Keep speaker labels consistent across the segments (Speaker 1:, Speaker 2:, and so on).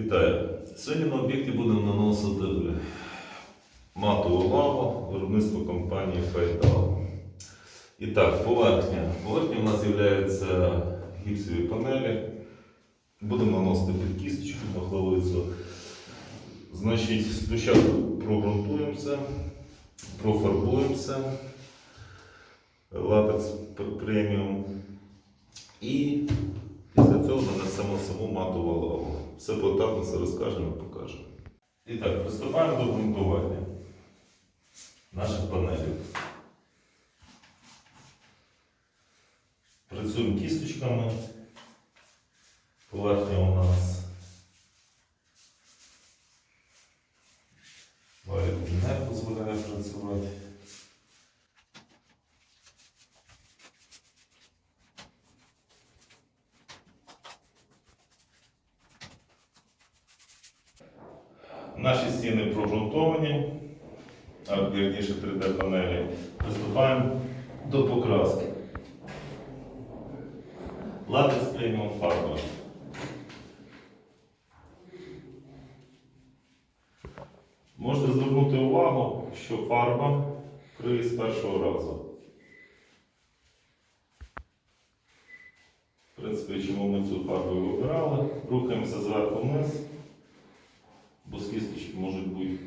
Speaker 1: Вітаю! Сьогодні на об'єкті будемо наносити матову лаву виробництво компанії Файдал. І так, поверхня. Поверхня у нас з'являються гіпсові панелі. Будемо наносити під кісточку махловицю. Значить, спочатку прогрунтуємося, профарбуємося. Латекс преміум. І після цього нанесемо саму матову лаву. Все поетапно все розкажемо і покажемо. І так, приступаємо до ґрунтування наших панелів. Працюємо кісточками. Поверхня у нас валік не дозволяє працювати. Наші стіни прогрунтовані, вірніше 3D панелі. Приступаємо до покраски. Латекс преміум фарба. Можете звернути увагу, що фарба криє з першого разу. В принципі, чому ми цю фарбу вибирали, рухаємося зверху вниз, бо з кісточки можуть бути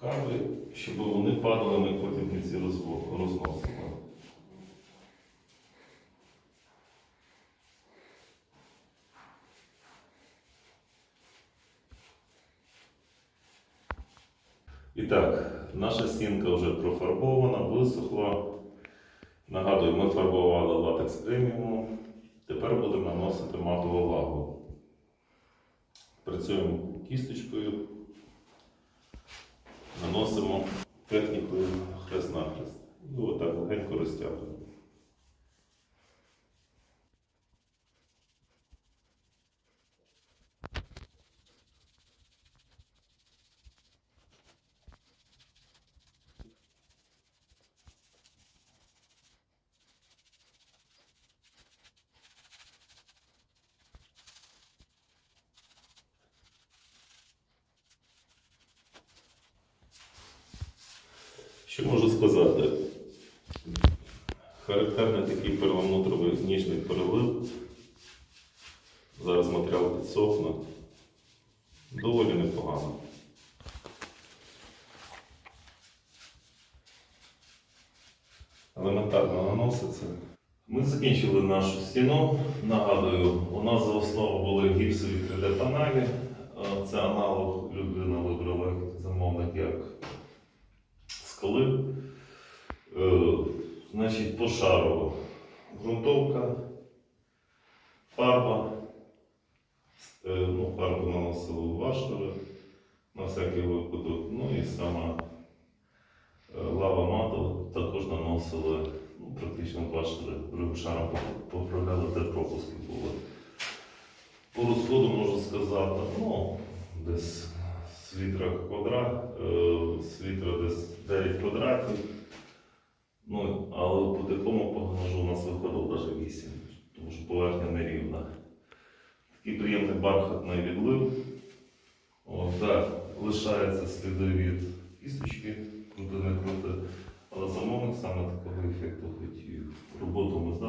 Speaker 1: кабелі, щоб вони падали, ми потім не ці розносили. І так, наша стінка вже профарбована, висохла. Нагадую, ми фарбували латекс преміуму. Тепер будемо наносити матову лагу. Працюємо кісточкою, наносимо технікою хрест-нахрест. І отак легенько розтягуємо. Що можу сказати? Характерний такий перламутровий ніжний перелив. Зараз матеріал підсохне. Доволі непогано. Елементарно наноситься. Ми закінчили нашу стіну. Нагадую, у нас за основу були гіпсові 3D-панелі. Е, Це аналог людина вибрала замовник як скали. Е, Значить, пошарово. Грунтовка, фарба. Е, Ну, фарбу наносили ваштове на всякий випадок. Ну і сама е, лава матова також наносили ну, практично бачили, другим поправляли, де пропуски були. По розходу можу сказати, ну, десь з літра квадрат, е, з літра десь 9 квадратів. Ну, але по такому погнажу у нас виходило навіть 8, тому що поверхня нерівна. Такий приємний бархатний відлив. О, так, лишаються сліди від кісточки, круто не круто. Але замовник саме такого ефекту хотів. Роботу ми здали,